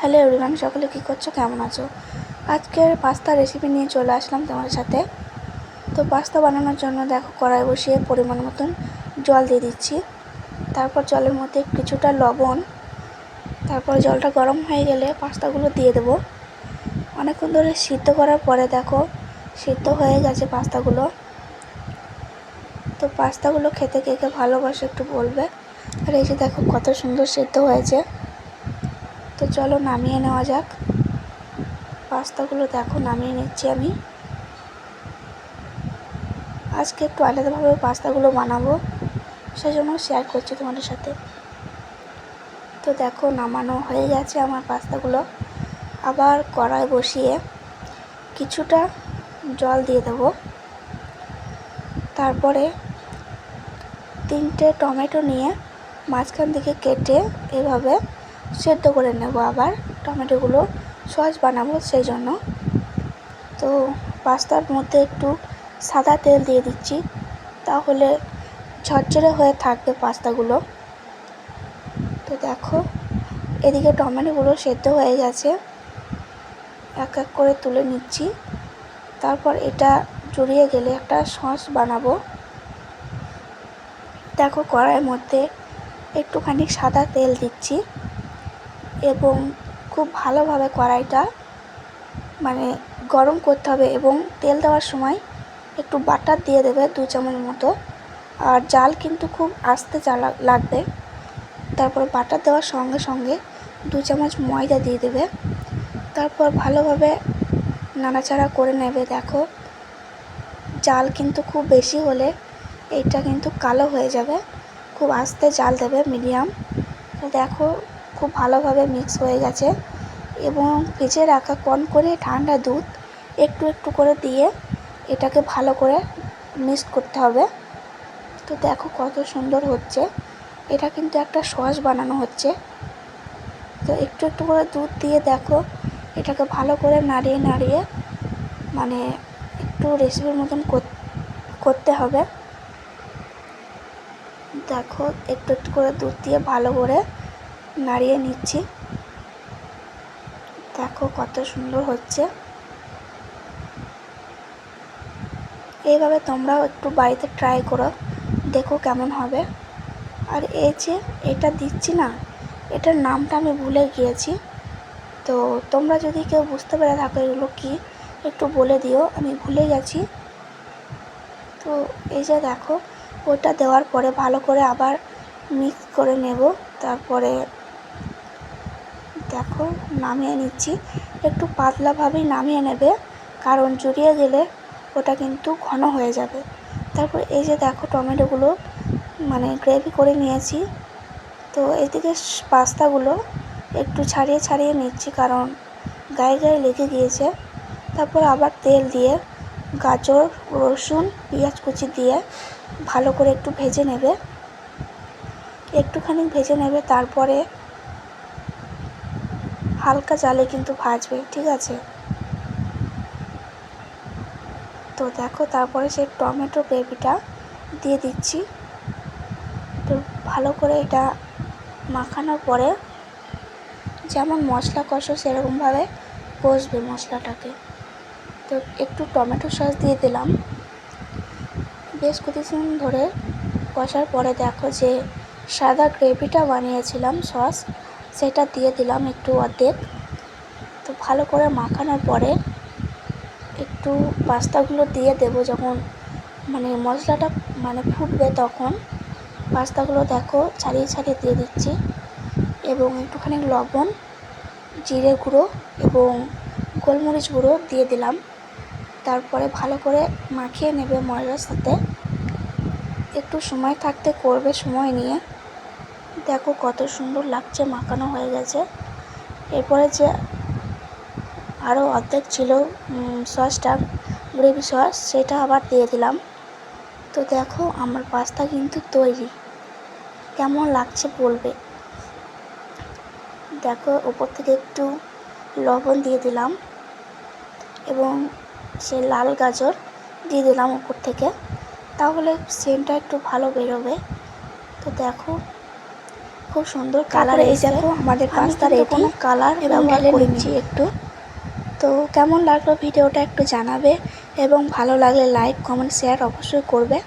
Hello everyone, সকলে কী করছ? কেমন আছো? আজকের পাস্তা রেসিপি নিয়ে চলে আসলাম তোমার সাথে। তো পাস্তা বানানোর জন্য দেখো কড়াই বসিয়ে পরিমাণ মতন জল দিয়ে দিচ্ছি। তারপর জলের মধ্যে কিছুটা লবণ, তারপর জলটা গরম হয়ে গেলে পাস্তাগুলো দিয়ে দেবো। অনেকক্ষণ ধরে সিদ্ধ করার পরে দেখো সিদ্ধ হয়ে গেছে পাস্তাগুলো। তো পাস্তাগুলো খেতে কে কে ভালোবাসে একটু বলবে। আর এই যে দেখো কত সুন্দর সিদ্ধ হয়েছে। তো চলো নামিয়ে নেওয়া যাক। পাস্তাগুলো দেখো, নামিয়ে নিচ্ছি আমি। আজকে একটু আলাদাভাবে পাস্তাগুলো বানাবো সেই জন্য শেয়ার করছি তোমাদের সাথে। তো দেখো, নামানো হয়ে গেছে আমার পাস্তাগুলো। আবার কড়াই বসিয়ে কিছুটা জল দিয়ে দেবো। তারপরে তিনটে টমেটো নিয়ে মাঝখান থেকে কেটে এভাবে সেদ্ধ করে নেব আবার টমেটোগুলো সস বানাবো সেই জন্য। তো পাস্তার মধ্যে একটু সাদা তেল দিয়ে দিচ্ছি, তাহলে ঝরঝরে হয়ে থাকবে পাস্তাগুলো। তো দেখো, এদিকে টমেটোগুলো সেদ্ধ হয়ে গেছে। এক এক করে তুলে নিচ্ছি। তারপর এটা জড়িয়ে গেলে একটা সস বানাবো। দেখো কড়াইয়ের মধ্যে একটুখানি সাদা তেল দিচ্ছি। এবং খুব ভালোভাবে কড়াইটা মানে গরম করতে হবে এবং তেল দেওয়ার সময় একটু বাটার দিয়ে দেবে দু চামচ মতো। আর জাল কিন্তু খুব আস্তে জ্বালা লাগবে। তারপর বাটার দেওয়ার সঙ্গে সঙ্গে দু চামচ ময়দা দিয়ে দেবে। তারপর ভালোভাবে নাড়াচাড়া করে নেবে। দেখো, জাল কিন্তু খুব বেশি হলে এটা কিন্তু কালো হয়ে যাবে। খুব আস্তে জাল দেবে মিডিয়াম। দেখো খুব ভালোভাবে মিক্স হয়ে গেছে এবং ভেজে রাখা কন করে ঠান্ডা দুধ একটু একটু করে দিয়ে এটাকে ভালো করে মিক্স করতে হবে। তো দেখো কত সুন্দর হচ্ছে। এটা কিন্তু একটা সস বানানো হচ্ছে। তো একটু একটু করে দুধ দিয়ে দেখো এটাকে ভালো করে নাড়িয়ে নাড়িয়ে মানে একটু রেসিপির মতন করতে হবে। দেখো একটু একটু করে দুধ দিয়ে ভালো করে নাড়িয়ে নিচ্ছি। দেখো কত সুন্দর হচ্ছে। এইভাবে তোমরাও একটু বাড়িতে ট্রাই করো, দেখো কেমন হবে। আর এই যে এটা দিচ্ছি না, এটার নামটা আমি ভুলে গিয়েছি। তো তোমরা যদি কেউ বুঝতে পেরে থাকো এগুলো কী, একটু বলে দিও, আমি ভুলে গেছি। তো এই যে দেখো, ওটা দেওয়ার পরে ভালো করে আবার মিক্স করে নেব, তারপরে দেখো, নামিয়ে নিচ্ছি। একটু পাতলাভাবেই নামিয়ে নেবে, কারণ জুড়িয়ে গেলে ওটা কিন্তু ঘন হয়ে যাবে। তারপর এই যে দেখো টমেটোগুলো মানে গ্রেভি করে নিয়েছি। তো এদিকে পাস্তাগুলো একটু ছাড়িয়ে ছাড়িয়ে নিচ্ছি, কারণ গায়ে গায়ে লেগে গিয়েছে। তারপর আবার তেল দিয়ে গাজর, রসুন, পেঁয়াজ কুচি দিয়ে ভালো করে একটু ভেজে নেবে। একটুখানি ভেজে নেবে, তারপরে হালকা জালে কিন্তু ভাজবে, ঠিক আছে? তো দেখো, তারপরে সেই টমেটো গ্রেভিটা দিয়ে দিচ্ছি। তো ভালো করে এটা মাখানোর পরে যেমন মশলা কষো সেরকমভাবে কষবে মশলাটাকে। তো একটু টমেটো সস দিয়ে দিলাম। বেশ কিছুক্ষণ ধরে কষার পরে দেখো যে সাদা গ্রেভিটা বানিয়েছিলাম সস। সেটা দিয়ে দিলাম একটু অর্ধেক। তো ভালো করে মাখানোর পরে একটু পাস্তাগুলো দিয়ে দেবো যখন মানে মশলাটা মানে ফুটবে তখন। পাস্তাগুলো দেখো ছাড়িয়ে ছাড়িয়ে দিয়ে দিচ্ছি এবং একটুখানি লবণ, জিরে গুঁড়ো এবং গোলমরিচ গুঁড়ো দিয়ে দিলাম। তারপরে ভালো করে মাখিয়ে নেবে ময়দার সাথে। একটু সময় থাকতে করবে সময় নিয়ে। দেখো কত সুন্দর লাগছে, মাখানো হয়ে গেছে। এরপরে যে আরও অর্ধেক ছিল সসটা, গ্রেভি সস, সেটা আবার দিয়ে দিলাম। তো দেখো আমার পাস্তা কিন্তু তৈরি। কেমন লাগছে বলবে? দেখো উপর থেকে একটু লবণ দিয়ে দিলাম এবং সে লাল গাজর দিয়ে দিলাম উপর থেকে। তাহলে সেন্টটা একটু ভালো বেরোবে। তো দেখো খুব সুন্দর কালার এই দেখো আমাদের পাস্তা রেডি কোনো কালার ব্যবহার করেছি একটু। তো কেমন লাগল ভিডিওটা একটু জানাবে এবং ভালো লাগলে লাইক কমেন্ট শেয়ার অবশ্যই করবে।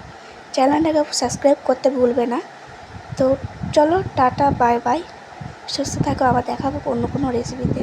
চ্যানেলটাকে সাবস্ক্রাইব করতে ভুলবে না। তো চলো টাটা বাই বাই সুস্থ থাকো আবার দেখাবো অন্য কোনো রেসিপিতে